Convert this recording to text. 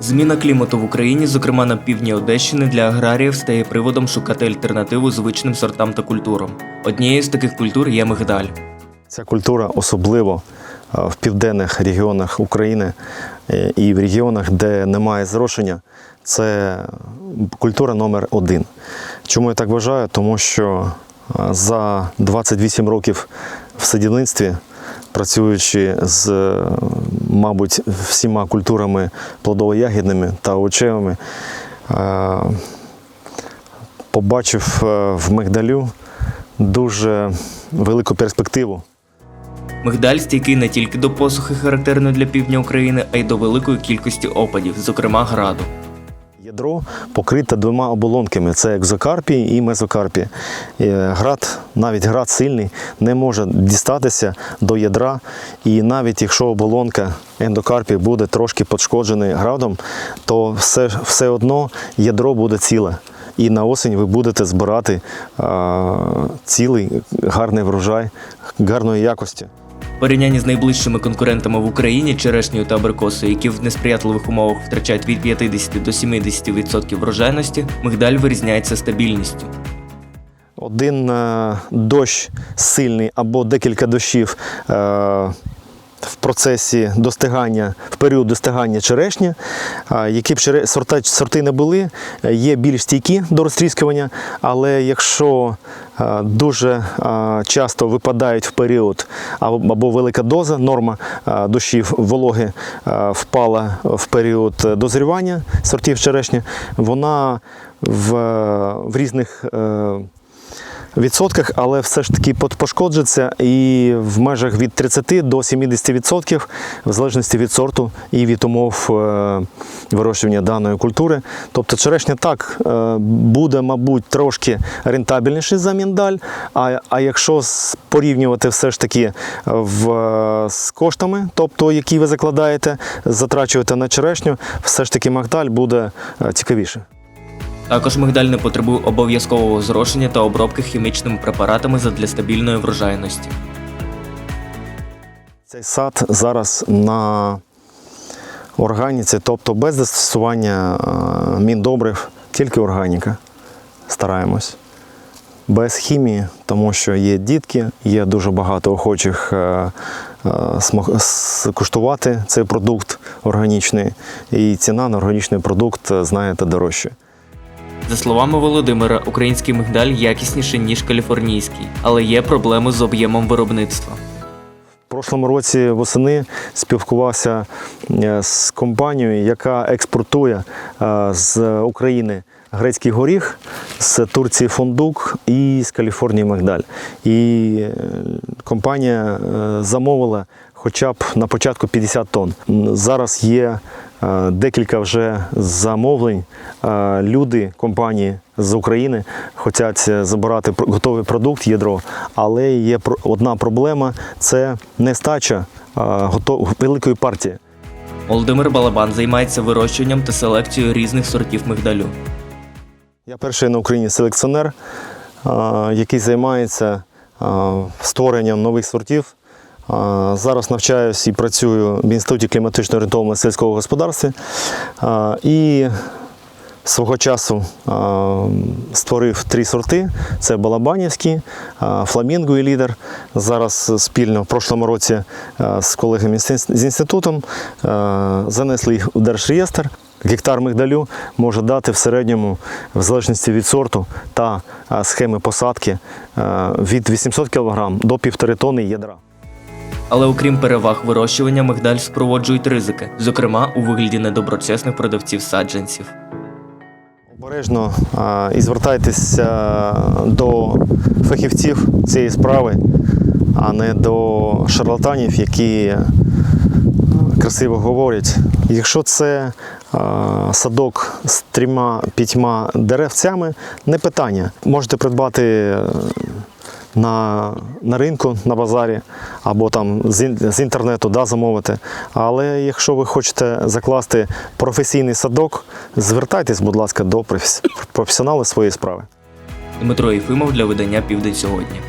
Зміна клімату в Україні, зокрема на півдні Одещини, для аграріїв стає приводом шукати альтернативу звичним сортам та культурам. Однією з таких культур є мигдаль. Ця культура особливо е, в південних регіонах України е, і в регіонах, де немає зрошення, це культура номер один. Чому я так вважаю? Тому що е, за 28 років в садівництві, працюючи з, е, мабуть, всіма культурами плодово-ягідними та овочевими, е, побачив е, в мигдалю дуже велику перспективу. Мигдаль стійкий не тільки до посухи, характерної для півдня України, а й до великої кількості опадів, зокрема граду. Ядро покрите двома оболонками: це екзокарпій і мезокарпій. Е, Град, навіть град сильний, не може дістатися до ядра. І навіть якщо оболонка ендокарпій буде трошки пошкоджена градом, то все, все одно ядро буде ціле. І на осінь ви будете збирати а, цілий гарний врожай гарної якості. Порівнянні з найближчими конкурентами в Україні черешнею та абрикосою, які в несприятливих умовах втрачають від 50 до 70% врожайності, мигдаль вирізняється стабільністю. Один е, дощ сильний або декілька дощів е, в процесі достигання, в період достигання черешні, які б сорта, сорти не були, є більш стійкі до розтріскування, але якщо дуже часто випадають в період або, велика доза, норма дощів вологи впала в період дозрівання сортів черешні, вона в, в різних е, відсотках, але все ж таки пошкоджиться і в межах від 30 до 70% в залежності від сорту і від умов е, вирощування даної культури. Тобто черешня так е, буде, мабуть, трошки рентабельніший за міндаль. А, а якщо порівнювати все ж таки в, е, з коштами, тобто які ви закладаєте, затрачуєте на черешню, все ж таки магдаль буде цікавіше. Також мигдаль не потребує обов'язкового зрошення та обробки хімічними препаратами задля стабільної врожайності. Цей сад зараз на органіці, тобто без застосування е, міндобрив, тільки органіка. Стараємось. Без хімії, тому що є дітки, є дуже багато охочих е, е, куштувати цей продукт органічний, і ціна на органічний продукт, знаєте, дорожча. За словами Володимира, український мигдаль якісніший, ніж каліфорнійський, але є проблеми з об'ємом виробництва. В прошлому році восени спілкувався е, з компанією, яка експортує е, з України грецький горіх, з Турції фундук і з Каліфорнії мигдаль. І е, компанія е, замовила хоча б на початку 50 тонн. Зараз є е, декілька вже замовлень. Люди компанії з України хочуть забирати готовий продукт ядро, але є одна проблема це нестача великої партії. Володимир Балабан займається вирощуванням та селекцією різних сортів мигдалю. Я перший на Україні селекціонер, е, який займається е, створенням нових сортів. Е, Зараз навчаюсь і працюю в Інституті кліматично орієнтованого сільського господарства. І свого часу створив три сорти: це Балабанівський, Фламінго і лідер. Зараз спільно в прошлому році з колегами з інститутом занесли їх у Держреєстр. Гектар мигдалю може дати в середньому, в залежності від сорту та е, схеми посадки, е, від 800 кг до 1,5 тонни ядра. Але окрім переваг вирощування, мигдаль спроводжують ризики, зокрема у вигляді недоброчесних продавців саджанців. Обережно і звертайтеся до фахівців цієї справи, а не до шарлатанів, які красиво говорять. Якщо це садок з трьома п'ятьма деревцями, не питання. Можете придбати е, на, на ринку, на базарі або там з, з інтернету да, замовити. Але якщо ви хочете закласти професійний садок, звертайтесь, будь ласка, до професі- професіонала своєї справи. Дмитро Єфимов для видання Південь сьогодні.